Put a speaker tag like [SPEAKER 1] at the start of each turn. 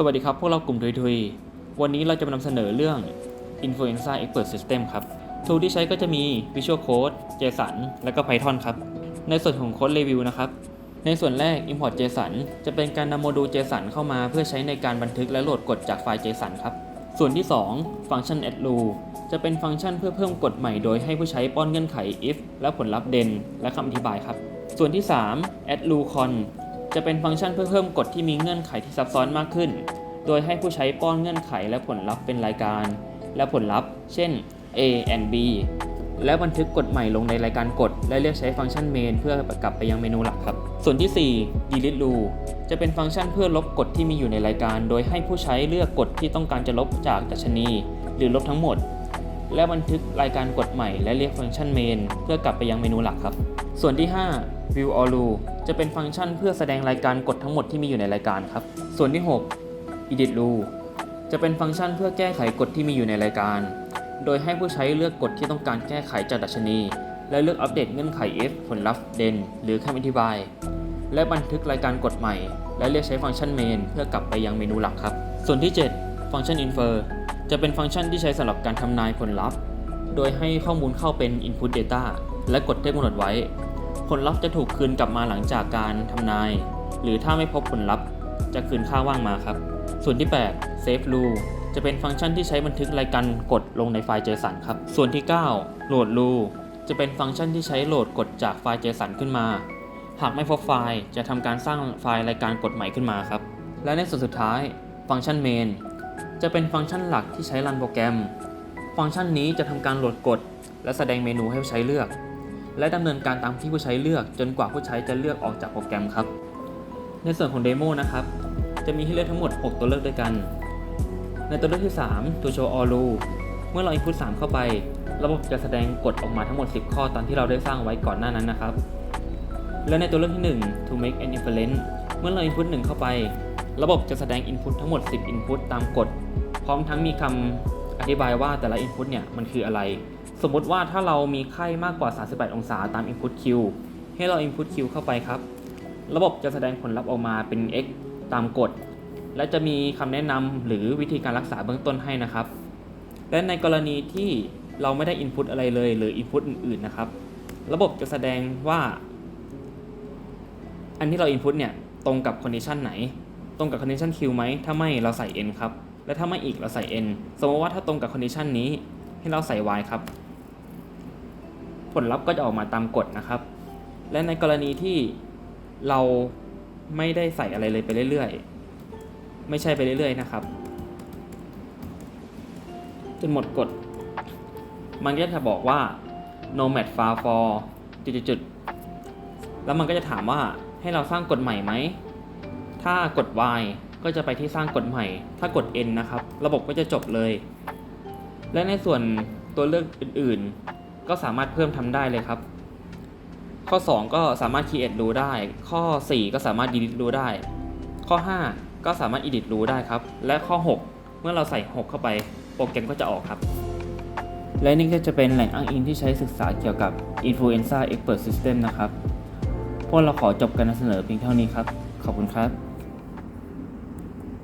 [SPEAKER 1] สวัสดีครับ พวกเรากลุ่มทุยทุยวันนี้เราจะมานำเสนอเรื่อง Influenza Expert System ครับ tool ที่ใช้ก็จะมี Visual Code JSON และก็ Python ครับ ในส่วนของโค้ดรีวิวนะครับ ในส่วนแรก Import JSON จะเป็นการนำโมดูล JSON เข้ามาเพื่อใช้ในการบันทึกและโหลดกฎจากไฟล์ JSON ครับ ส่วนที่2ฟังก์ชัน add rule จะเป็นฟังก์ชันเพื่อเพิ่มกฎใหม่โดยให้ผู้ใช้ป้อนเงื่อนไข if และผลลัพธ์ then และคำอธิบายครับ ส่วนที่ 3 add rule con จะเป็นฟังก์ชันเพื่อเพิ่มกฎที่มีเงื่อนไขที่ซับซ้อนมากขึ้น โดยให้ผู้ใช้ป้อนเงื่อนไขและผลลัพธ์เป็นรายการ และผลลัพธ์ เช่น a and b และบันทึกกฎใหม่ลงในรายการกฎ และเรียกใช้ฟังก์ชัน main เพื่อกลับไปยังเมนูหลักครับ ส่วนที่ 4 delete rule จะเป็นฟังก์ชันเพื่อลบกฎที่มีอยู่ในรายการ โดยให้ผู้ใช้เลือกกฎที่ต้องการจะลบจากดัชนี หรือลบทั้งหมด และบันทึกรายการกฎใหม่และเรียกฟังก์ชัน main เพื่อกลับไปยังเมนูหลักครับ ส่วนที่ 5 view all rule จะเป็นฟังก์ชันเพื่อแสดงรายการกฎทั้งหมดที่มีอยู่ในรายการครับ ส่วนที่ 6 edit rule จะเป็นฟังก์ชันเพื่อแก้ไขกฎที่มีอยู่ในรายการ โดยให้ผู้ใช้เลือกกฎที่ต้องการแก้ไขจากดัชนี และเลือกอัปเดตเงื่อนไข if ผลลัพธ์ then หรือคำอธิบาย และบันทึกรายการกฎใหม่ และเรียกใช้ฟังก์ชัน main เพื่อกลับไปยังเมนูหลักครับ ส่วนที่ 7 ฟังก์ชัน infer จะเป็นฟังก์ชันที่ใช้สำหรับการทำนายผลลัพธ์ โดยให้ข้อมูลเข้าเป็น input data และกฎที่กำหนดไว้ ผลลัพธ์จะถูกคืนกลับมาหลังจากการทำนาย หรือถ้าไม่พบผลลัพธ์ จะคืนค่าว่างมาครับ ส่วนที่ 8 save rule จะเป็นฟังก์ชันที่ใช้บันทึกรายการกฎลงในไฟล์ JSON ครับ ส่วนที่ 9 load rule จะเป็นฟังก์ชันที่ใช้โหลดกฎจากไฟล์ JSON ขึ้นมา หากไม่พบไฟล์จะทำการสร้างไฟล์รายการกฎใหม่ขึ้นมาครับ และในส่วนสุดท้าย ฟังก์ชัน main จะเป็นฟังก์ชันหลักที่ใช้รันโปรแกรม ฟังก์ชันนี้จะทำการโหลดกฎและแสดงเมนูให้ผู้ใช้เลือก และดำเนินการตามที่ผู้ใช้เลือก จนกว่าผู้ใช้จะเลือกออกจากโปรแกรมครับ ในส่วนของเดโมนะครับ จะมีให้เลือกทั้งหมด 6 ตัวเลือกด้วยกัน ในตัวเลือกที่3 to show all rule เมื่อเรา input 3 เข้าไป ระบบจะแสดงกฎออกมาทั้งหมด 10 ข้อตามที่เราได้สร้างไว้ก่อนหน้านั้นนะครับ และในตัวเลือกที่ 1 to make an inference เมื่อเรา input 1 เข้าไป ระบบจะแสดง input ทั้งหมด 10 input ตามกฎ พร้อมทั้งมีคำอธิบายว่าแต่ละ input เนี่ยมันคืออะไร สมมติว่าถ้าเรามีไข้มากกว่า 38 องศาตาม input q ให้เรา input q เข้าไปครับ ระบบจะแสดงผลลัพธ์ออกมาเป็น x ตามกฎ และจะมีคำแนะนำหรือวิธีการรักษาเบื้องต้นให้นะครับ และในกรณีที่เราไม่ได้ input อะไรเลยหรือ input อื่นๆนะครับ ระบบจะแสดงว่า อันที่เรา input เนี่ยตรงกับ condition ไหน ตรงกับ condition q ไหม ถ้าไม่เราใส่ n ครับ และถ้าไม่อีกเราใส่ n สมมติว่าถ้าตรงกับ condition นี้ให้เราใส่ y ครับ ผลลัพธ์ก็จะออกมาตามกฎนะครับ และในกรณีที่เราไม่ได้ใส่อะไรเลยไปเรื่อยๆ ไม่ใช่ไปเรื่อยๆนะครับ จนหมดกฎ มันก็จะบอกว่า no match file for จุดๆๆแล้วมันก็จะถามว่าให้เราสร้างกฎใหม่ไหม ถ้ากด y ก็จะไปที่สร้างกฎใหม่ ถ้ากด n นะครับ ระบบก็จะจบเลย และในส่วนตัวเลือกอื่นๆ ก็สามารถเพิ่มทำได้เลยครับ ข้อ 2 ก็สามารถ create รูได้ ข้อ 4 ก็สามารถ delete รูได้ ข้อ 5 ก็สามารถ edit รูได้ครับ และข้อ 6 เมื่อเราใส่ 6 เข้าไปโปรแกรมก็จะออกครับ และนี่ก็จะเป็นแหล่งอ้างอิงที่ใช้ศึกษาเกี่ยวกับ Influenza Expert System นะครับ พวกเราขอจบการนำเสนอเพียงเท่านี้ครับ ขอบคุณครับ